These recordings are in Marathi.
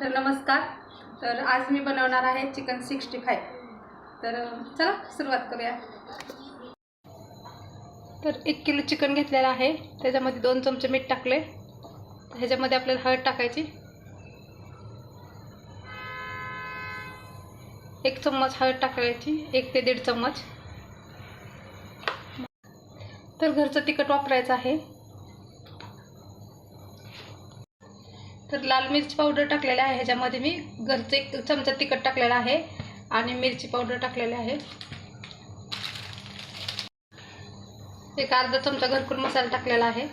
तर नमस्कार. तर आज मी बनवणार आहे चिकन सिक्स्टी फाय तर चला सुरुवात करूया. तर एक किलो चिकन घेतलेलं आहे. त्याच्यामध्ये दोन चमचे मीठ टाकले. ह्याच्यामध्ये आपल्याला हळद टाकायची. एक चम्मच हळद टाकायची. एक ते दीड चम्मच. तर घरचं तिखट वापरायचं आहे. तर लाल मिरची पावडर टाकलेली आहे. ह्याच्यामध्ये मी घरचं एक चमचा तिखट टाकलेला आहे आणि मिरची पावडर टाकलेली आहे. एक अर्धा चमचा घरकुल मसाला टाकलेला आहे.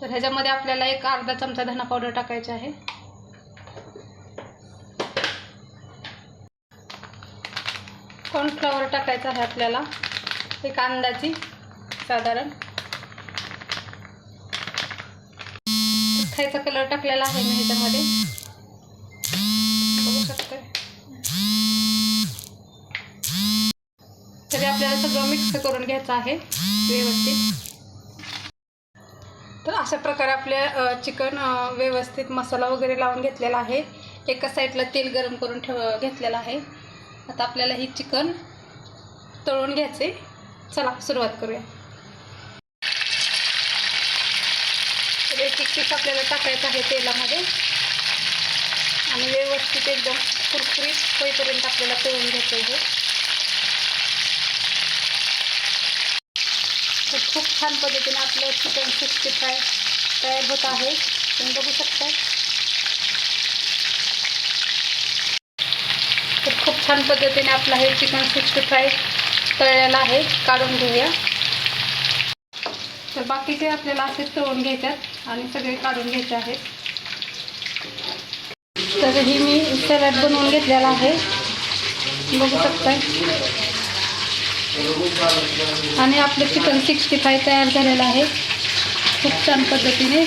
तर ह्याच्यामध्ये आपल्याला एक अर्धा चमचा धना पावडर टाकायचा आहे. कॉर्नफ्लॉवर टाकायचं आहे आपल्याला. एक अंदाजी साधारण. खायचा कलर टाकलेला आहे मी ह्याच्यामध्ये. बघू शकते तरी आपल्याला सगळं मिक्स करून घ्यायचं आहे व्यवस्थित. तर अशा प्रकारे आपले चिकन व्यवस्थित मसाला वगैरे लावून घेतलेला आहे. एका साईडला तेल गरम करून ठेव घेतलेलं आहे. आता आपल्याला ही चिकन तळून घ्यायचे. चला सुरुवात करूया. तर आपल्याला टाकायचं आहे तेलामध्ये. आणि व्यवस्थित एकदम कुरकुरीत होईपर्यंत आपल्याला तळून घ्यायचं आहे. तर खूप छान पद्धतीने आपलं चिकन सिक्स्टी फ्राय तयार होत आहे. तुम्ही बघू शकता. तर खूप छान पद्धतीने आपलं हे चिकन सिक्स्टी फ्राय तळलेलं आहे. काढून घेऊया. तर बाकीचे आपल्याला असे तळून घ्यायच्यात आणि सगळे काढून घ्यायचे आहेत. तर ही मी सॅलड बनवून घेतलेला आहे. बघू शकताय. आणि आपलं चिकन सिक्स्टी फाय तयार झालेलं आहे. खूप छान पद्धतीने.